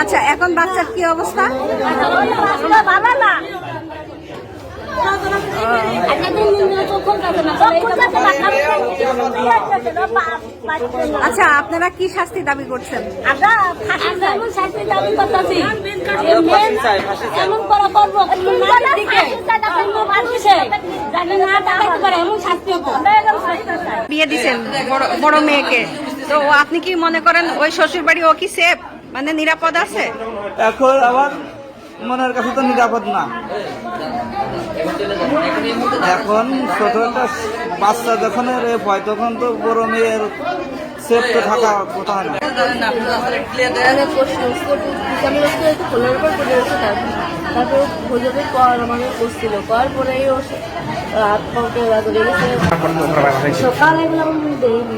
আচ্ছা এখন বাচ্চার কি অবস্থা? আচ্ছা আপনারা কি শাস্তি দাবি করছেন? এমন বিয়ে দিচ্ছেন বড় বড় মেয়েকে। তো আপনি কি মনে করেন ওই শ্বশুর বাড়ি ও কি সেফ মানে নিরাপদ আছে? এখন আমার মনের কাছে তো নিরাপদ না। এখন ছোট একটা বাচ্চা যখন রেপ হয় তখন তো বড় মেয়ের সেফ তো থাকা কথা না। তারপর ভোজনের পর করছিল করার পরে ও হাত পাকে ধরে গেছে সকালে এগুলো দেয়নি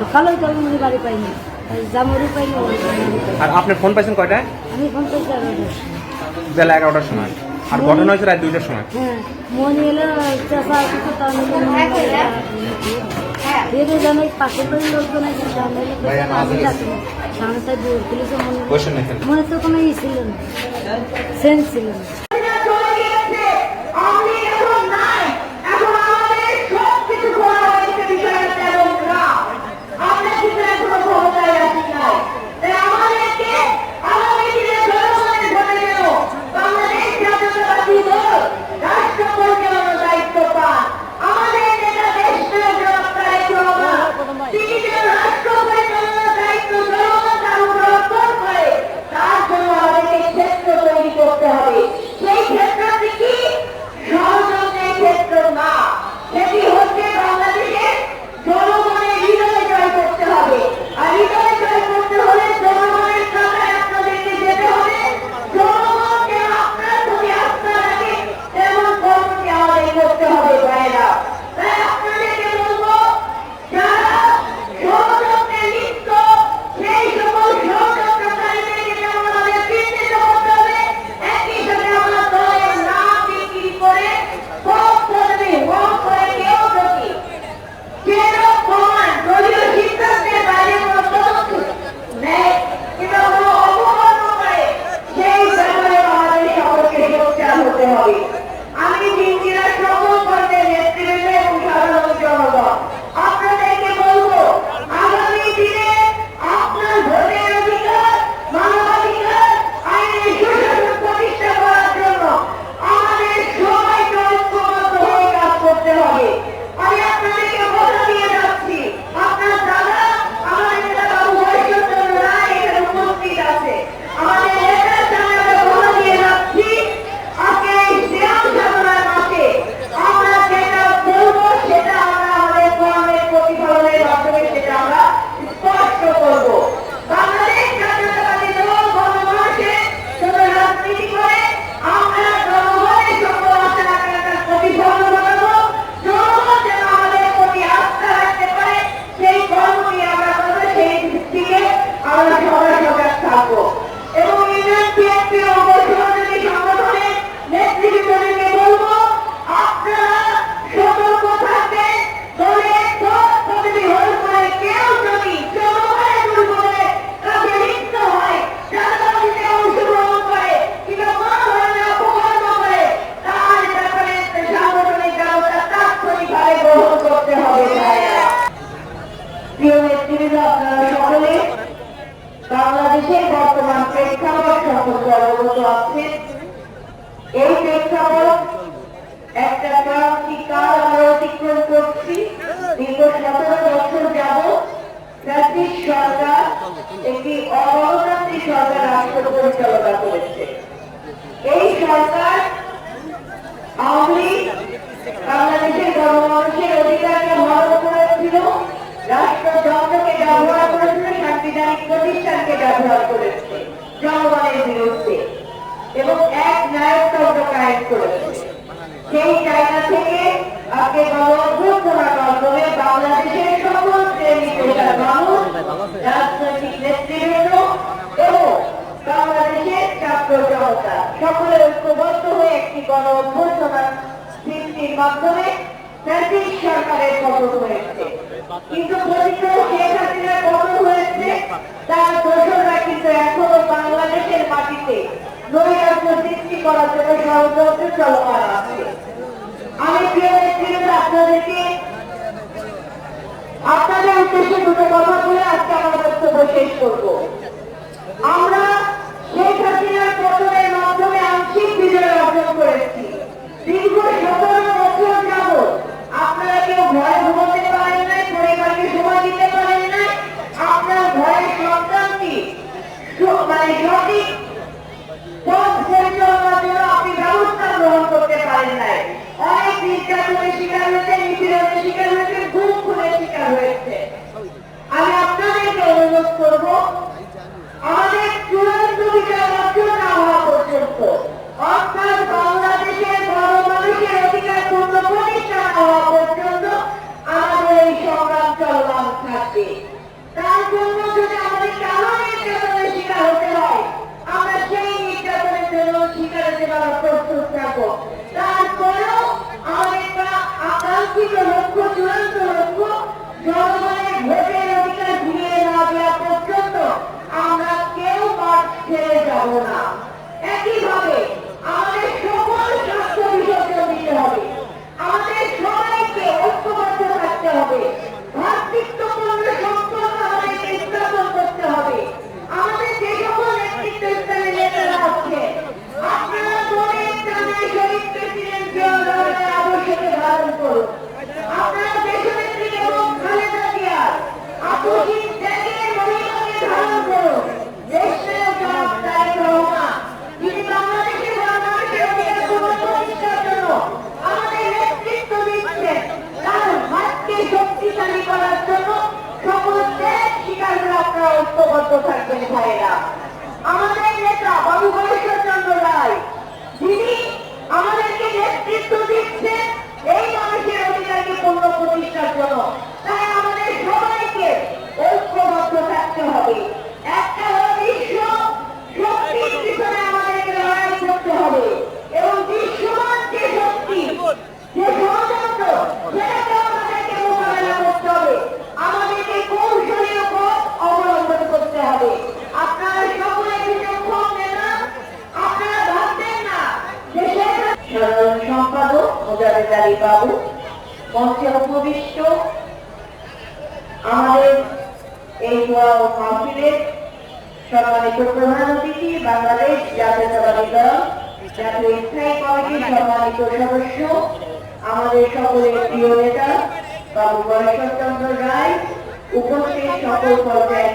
সকালেও তো আমি বাড়ি পাইনি জামরি পাইনি। আর আপনি ফোন পাইছেন কয়টায়? আমি ফোন আর বেলা এগারোটার সময়। আর ঘটনা হয়েছে রাত দুইটার সময়। হ্যাঁ মনে এলো কিছু তো পাশের বাড়ির লোকজন আছে সামনে কোনো ই ছিল না। সেন্স ছিল না। নেতৃবৃন্দ আপনারা সরকার একটি অগণতান্ত্রিক সরকার রাষ্ট্র পরিচালনা করেছে। এই সরকার আওয়ামী বাংলাদেশের গণমানুষের অধিকারকে হরণ করেছিল সাংবিধানিক প্রতিষ্ঠানকে ব্যবহার করেছে, জনগণের বিরুদ্ধে। এবং এক ন্যায়তন্ত্র কায়েম করেছে। সেই জায়গা থেকে আপনি গণঅভ্যর্থনার মাধ্যমে বাংলাদেশের সকল শ্রেণি পেশার মানুষ, রাজনৈতিক নেতৃবৃন্দ এবং বাংলাদেশের ছাত্র জনতা সকলে ঐক্যবদ্ধ হয়ে একটি গণ অভ্যর্থনা সৃষ্টির মাধ্যমে সরকারের পতন হয়েছে। কিন্তু প্রকৃত তার দোষররা কিন্তু এখনও বাংলাদেশের মাটিতে সৃষ্টি করার জন্য ষড়যন্ত্র চলমান আছে। আমি আপনাদেরকে আপনাদের উদ্দেশ্যে দুটো কথা বলে আজকে আমার বক্তব্য শেষ করব। অনুরোধ করব? ঐক্যবদ্ধ থাকবেন ভাইয়েরা। জারি বাবু মঞ্চে উপবিষ্ট আমাদের এই দোয়া মাহফিলের সম্মানিত প্রধান অতিথি, বাংলাদেশ জাতীয়তাবাদী দল, জাতীয় স্থায়ী কমিটির সম্মানিত সদস্য, আমাদের সকলের প্রিয় নেতা, বাবু গণেশ্বর চন্দ্র রায়, উপস্থিত সকল পর্যায়ে